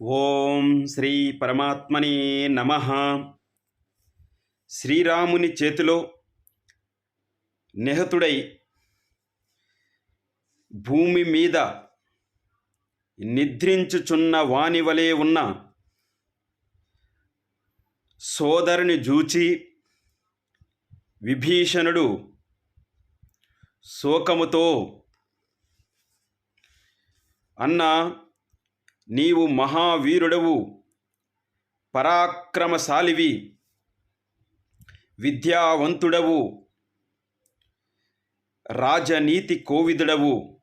ఓం శ్రీ పరమాత్మనే నమ. శ్రీరాముని చేతిలో నిహతుడై భూమి మీద నిద్రించుచున్న వాని వలె ఉన్న సోదరుని జూచి విభీషణుడు శోకముతో అన్నా నీవు మహావీరుడవు. పరాక్రమశాలివి. విద్యావంతుడవు. రాజనీతి కోవిదుడవు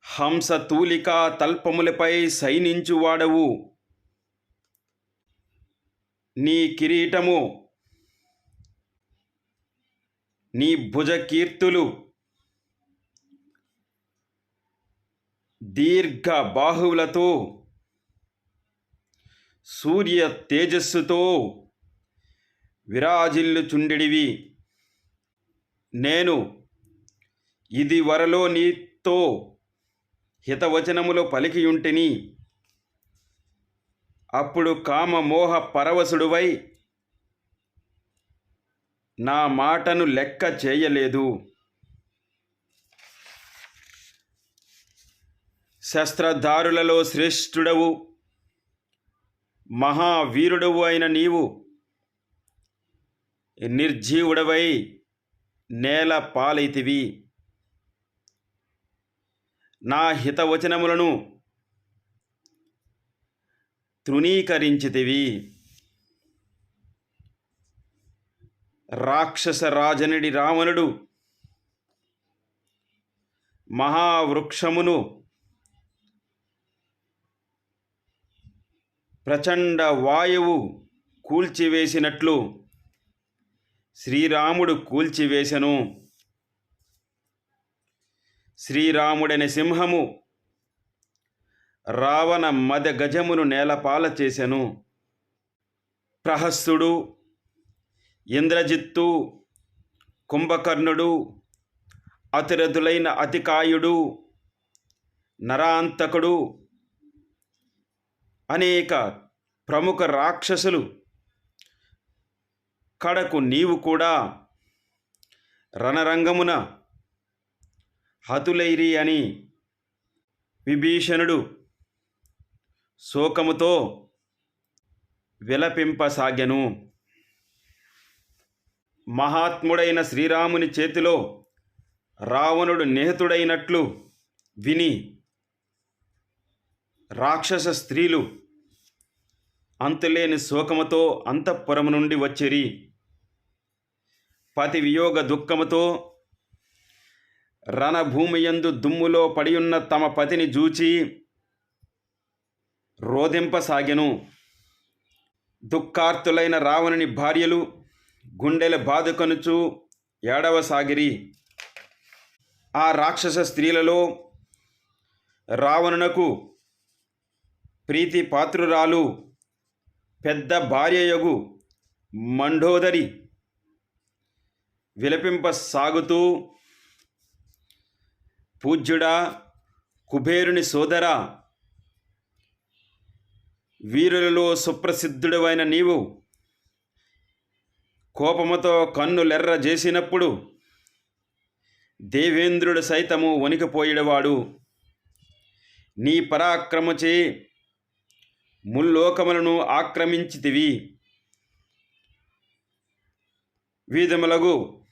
హంసతూలికా తల్పములపై సైనించువాడవు. నీ కిరీటము నీ భుజకీర్తులు దీర్ఘ బాహువులతో సూర్య తేజస్సుతో విరాజిల్లుచుండెడివి. నేను ఇది వరలో నీతో హితవచనములో పలికియుంటిని. అప్పుడు కామమోహ పరవశుడువై నా మాటను లెక్క చేయలేదు. శస్త్రధారులలో శ్రేష్ఠుడవు మహావీరుడవు అయిన నీవు. నిర్జీవుడవై నేల పాలైతివి. నా హితవచనములను తృణీకరించితివి. రాక్షస రాజనుడి రావణుడు మహావృక్షమును ప్రచండ వాయువు కూల్చివేసినట్లు శ్రీరాముడు కూల్చివేశను. శ్రీరాముడని సింహము రావణ మద గజమును నేలపాల చేశను ప్రహస్సుడు ఇంద్రజిత్తు కుంభకర్ణుడు అతిరథులైన అతికాయుడు నరాంతకుడు అనేక ప్రముఖ రాక్షసులు. కడకు నీవు కూడా రణరంగమున హతులైరి అని విభీషణుడు శోకముతో విలపింపసాగెను. మహాత్ముడైన శ్రీరాముని చేతిలో రావణుడు నిహతుడైనట్లు విని రాక్షస స్త్రీలు అంతులేని శోకముతో అంతఃపురము నుండి వచ్చిరి. పతి వియోగ దుఃఖముతో రణభూమియందు దుమ్ములో పడియున్న తమ పతిని జూచి రోధింపసాగెను. దుఃఖార్తులైన రావణుని భార్యలు గుండెల బాదుకొనుచు ఏడవసాగిరి. ఆ రాక్షస స్త్రీలలో రావణునకు ప్రీతి పాత్రురాలు పెద్ద భార్యయగు మండోదరి విలపింప సాగుతూ పూజ్యుడా కుబేరుని సోదర వీరులలో సుప్రసిద్ధుడవైన నీవు కోపముతో కన్నులెర్ర చేసినప్పుడు దేవేంద్రుడు సైతము వణికిపోయేవాడు నీ పరాక్రమచే ముల్లోకములను ఆక్రమించితివి. వీధములగు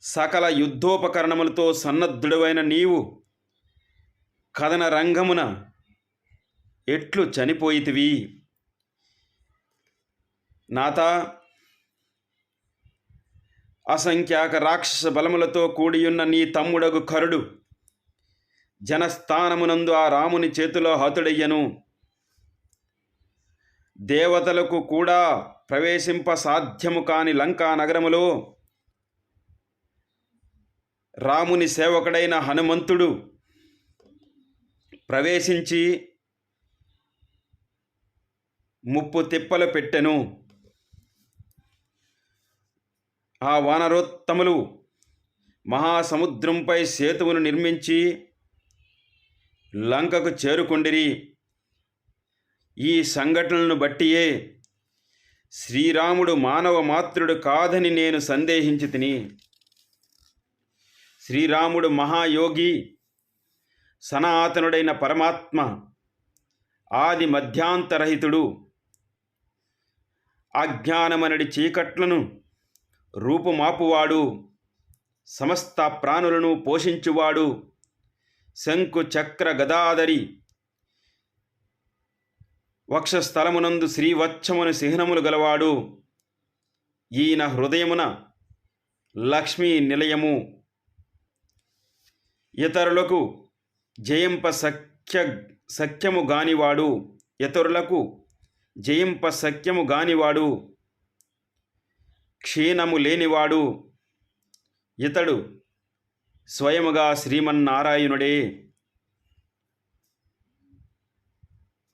సకల యుద్ధోపకరణములతో సన్నద్ధుడవైన నీవు కథన రంగమున ఎట్లు చనిపోయితివి. నాత అసంఖ్యాక రాక్షస బలములతో కూడియున్న నీ తమ్ముడగు కరుడు జనస్థానమునందు ఆ రాముని చేతిలో హతుడయ్యను. దేవతలకు కూడా ప్రవేశింప సాధ్యము కాని లంకా నగరములో రాముని సేవకుడైన హనుమంతుడు ప్రవేశించి ముప్పు తిప్పలు పెట్టెను. ఆ వానరోత్తములు మహాసముద్రంపై సేతువును నిర్మించి లంకకు చేరుకొండిరి. ఈ సంఘటనలను బట్టియే శ్రీరాముడు మానవ మాత్రుడు కాదని నేను సందేహించి తిని శ్రీరాముడు మహాయోగి సనాతనుడైన పరమాత్మ ఆది మధ్యాంతరహితుడు అజ్ఞానమనడి చీకట్లను రూపుమాపువాడు సమస్త ప్రాణులను పోషించువాడు శంకు చక్ర గదాదరి వక్షస్థలమునందు శ్రీవత్సమును చిహ్నములు గలవాడు. ఈయన హృదయమున లక్ష్మీ నిలయము. ఇతరులకు జయింప సఖ్య సఖ్యము గానివాడు. ఇతరులకు జయింప సఖ్యము గానివాడు. క్షీణము లేనివాడు. ఇతడు స్వయముగా శ్రీమన్నారాయణుడే.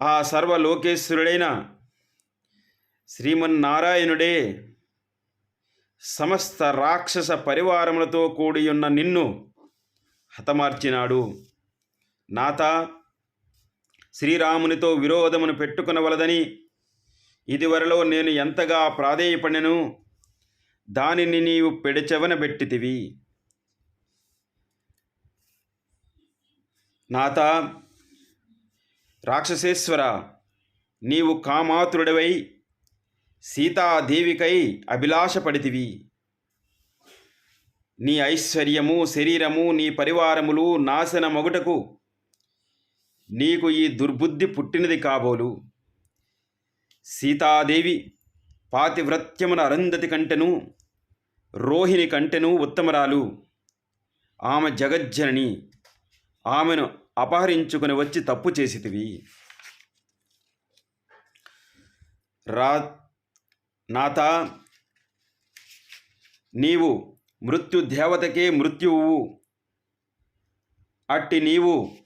ఆ సర్వలోకేశ్వరుడైన శ్రీమన్నారాయణుడే సమస్త రాక్షస పరివారములతో కూడియున్న నిన్ను హతమార్చినాడు. నాత శ్రీరామునితో విరోధమును పెట్టుకునవలదని ఇదివరలో నేను ఎంతగా ప్రాధేయపడినను దానిని నీవు పెడచెవనబెట్టితివి నాత రాక్షసేశ్వర నీవు కామాతురుడవై సీతాదేవికై అభిలాషపడితివి. నీ ఐశ్వర్యము శరీరము నీ పరివారములు నాశన మొగుటకు నీకు ఈ దుర్బుద్ధి పుట్టినది కాబోలు. సీతాదేవి పాతివ్రత్యమున అరుంధతి కంటెను రోహిణి కంటెను ఉత్తమరాలు. ఆమె జగజ్జనని ఆమెను అపహరించుకుని వచ్చి తప్పు చేసితివి. రా నాథ నీవు మృత్యు దేవతకే మృత్యువు. అట్టి నీవు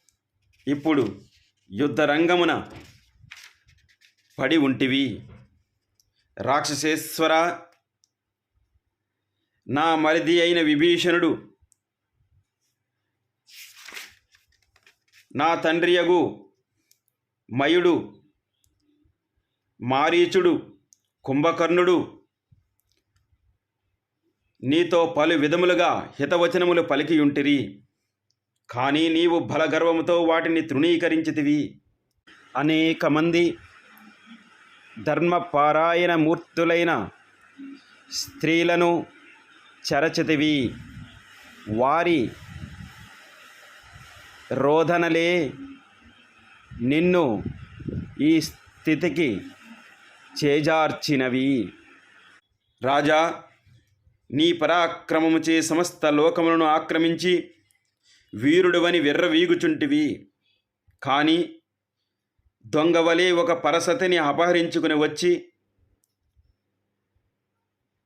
ఇప్పుడు యుద్ధరంగమున పడి ఉంటివి. రాక్షసేశ్వర నా మరిది అయిన విభీషణుడు నా తండ్రియగు మయుడు మారీచుడు కుంభకర్ణుడు నీతో పలు విధములుగా హితవచనములు పలికియుంటిరి. కానీ నీవు బలగర్వముతో వాటిని తృణీకరించితివి. అనేక మంది ధర్మపారాయణ మూర్తులైన స్త్రీలను చరచితివి. వారి రోధనలే నిన్ను ఈ స్థితికి చేజార్చినవి. రాజా నీ పరాక్రమముచే సమస్త లోకములను ఆక్రమించి వీరుడువని విర్రవీగుచుంటివి. కానీ దొంగవలే ఒక పరసతిని అపహరించుకుని వచ్చి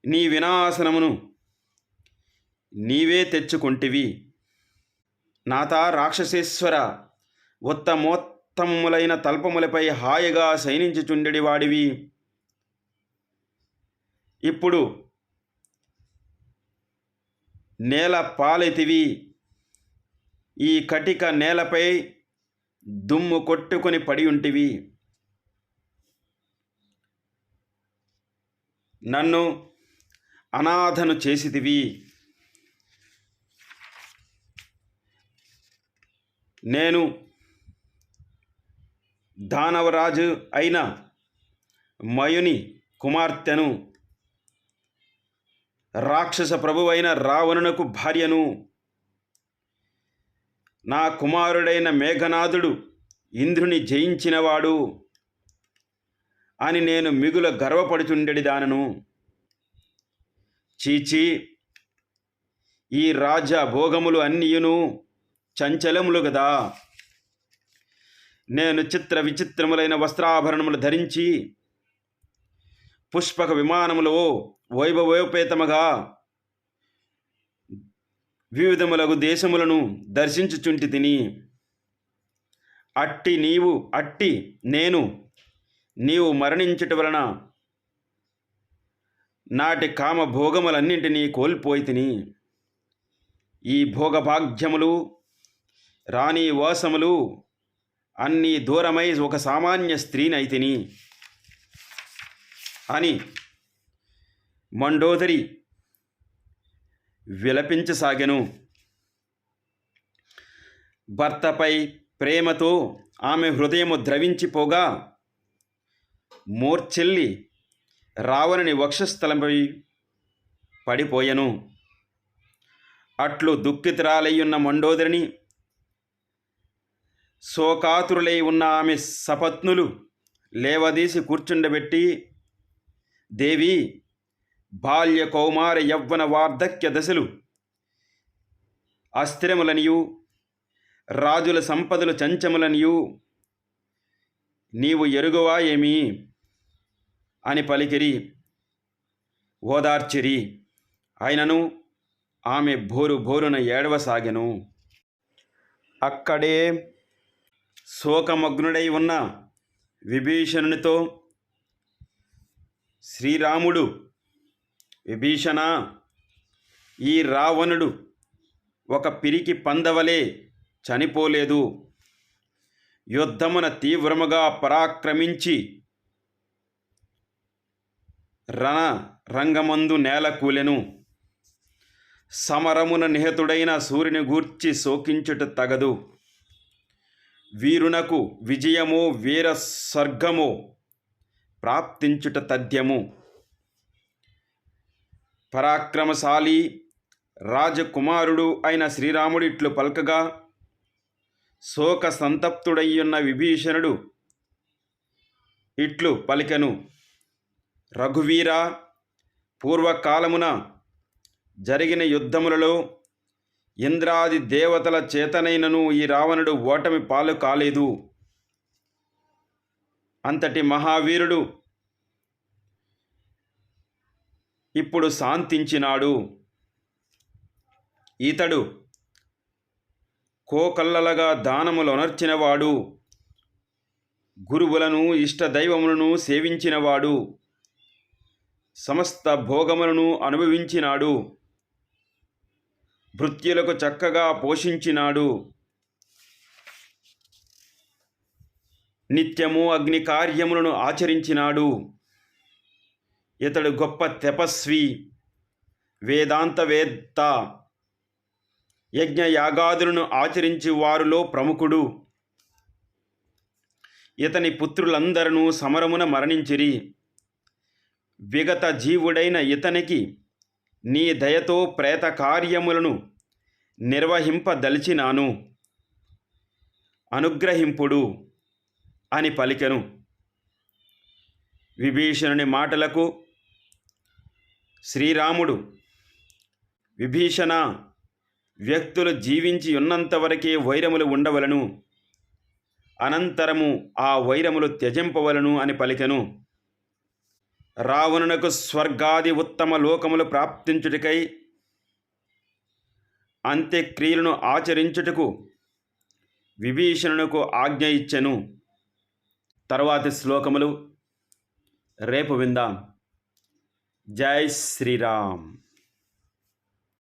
నీ వినాశనమును నీవే తెచ్చుకొంటివి. నాత రాక్షసేశ్వర ఉత్తమోత్తములైన తల్పములపై హాయిగా శయనించుచుండెడి వాడివి. ఇప్పుడు నేల పాలెతివి. ఈ కటిక నేలపై దుమ్ము కొట్టుకొని పడి ఉంటివి నన్ను అనాథను చేసితివి. నేను దానవరాజు అయిన మయుని కుమార్తెను రాక్షస ప్రభువైన రావణునకు భార్యను నా కుమారుడైన మేఘనాథుడు ఇంద్రుని జయించినవాడు అని నేను మిగుల గర్వపడుచుండెడి దానను. చీచి ఈ రాజ భోగములు అన్నీయును చంచలములు గదా. నేను చిత్ర విచిత్రములైన వస్త్రాభరణములు ధరించి పుష్పక విమానములో వైభవోపేతముగా వివిధములగు దేశములను దర్శించుచుంటి తిని అట్టి నీవు అట్టి నేను నీవు మరణించుట వలన నాటి కామ భోగములన్నింటినీ కోల్పోయి తిని ఈ భోగభాగ్యములు రాణి వాసములు అన్నీ దూరమై ఒక సామాన్య స్త్రీనైతిని అని మండోదరి విలపించసాగెను. భర్తపై ప్రేమతో ఆమె హృదయము ద్రవించిపోగా మూర్చెల్లి రావణుని వక్షస్థలంపై పడిపోయెను. అట్లు దుఃఖితురాలయ్యున్న మండోదరిని శోకాతురులై ఉన్న ఆమె సపత్నులు లేవదీసి కూర్చుండబెట్టి దేవి బాల్య కౌమార యవ్వన వార్ధక్య దశలు అస్థిరములనియు రాజుల సంపదలు చంచములనియు నీవు ఎరుగువా ఏమి అని పలికిరి. ఓదార్చిరి. అయినను ఆమె భోరు భోరున ఏడవసాగెను. అక్కడే శోకమగ్నుడై ఉన్న విభీషణునితో శ్రీరాముడు విభీషణ ఈ రావణుడు ఒక పిరికి పందవలే చనిపోలేదు. యుద్ధమున తీవ్రముగా పరాక్రమించి రణ రంగమందు నేల కూలెను సమరమున నిహతుడైన సూర్యుని గూర్చి శోకించుట తగదు. వీరునకు విజయమో వీర స్వర్గమో ప్రాప్తించుట తథ్యము. పరాక్రమశాలి రాజకుమారుడు అయిన శ్రీరాముడు ఇట్లు పలకగా శోక సంతప్తుడయ్యున్న విభీషణుడు ఇట్లు పలికెను రఘువీర పూర్వకాలమున జరిగిన యుద్ధములలో ఇంద్రాది దేవతల చేతనైనను ఈ రావణుడు ఓటమి పాలు కాలేదు. అంతటి మహావీరుడు ఇప్పుడు శాంతించినాడు. ఈతడు కోకల్లలగా దానములు అనర్చినవాడు గురువులను ఇష్టదైవములను సేవించినవాడు. సమస్త భోగములను అనుభవించినాడు. భృత్యులకు చక్కగా పోషించినాడు. నిత్యము అగ్ని కార్యములను ఆచరించినాడు. ఇతడు గొప్ప తపస్వి. వేదాంతవేత్త యజ్ఞ యాగాదులను ఆచరించి వారిలో ప్రముఖుడు. ఇతని పుత్రులందరూ సమరమున మరణించిరి. విగత జీవుడైన ఇతనికి నీ దయతో ప్రేత కార్యములను నిర్వహింపదలిచినాను. అనుగ్రహింపుడు అని పలికెను. విభీషణుని మాటలకు శ్రీరాముడు విభీషణ వ్యక్తులు జీవించి ఉన్నంతవరకే వైరములు ఉండవలను. అనంతరము ఆ వైరములు త్యజింపవలను అని పలికెను. రావణునకు స్వర్గాది ఉత్తమ లోకములు ప్రాప్తించుటకై అంత్యక్రియలను ఆచరించుటకు విభీషణునకు ఆజ్ఞ ఇచ్చెను. తరువాతి శ్లోకములు రేపు విందాం. జై శ్రీరామ్.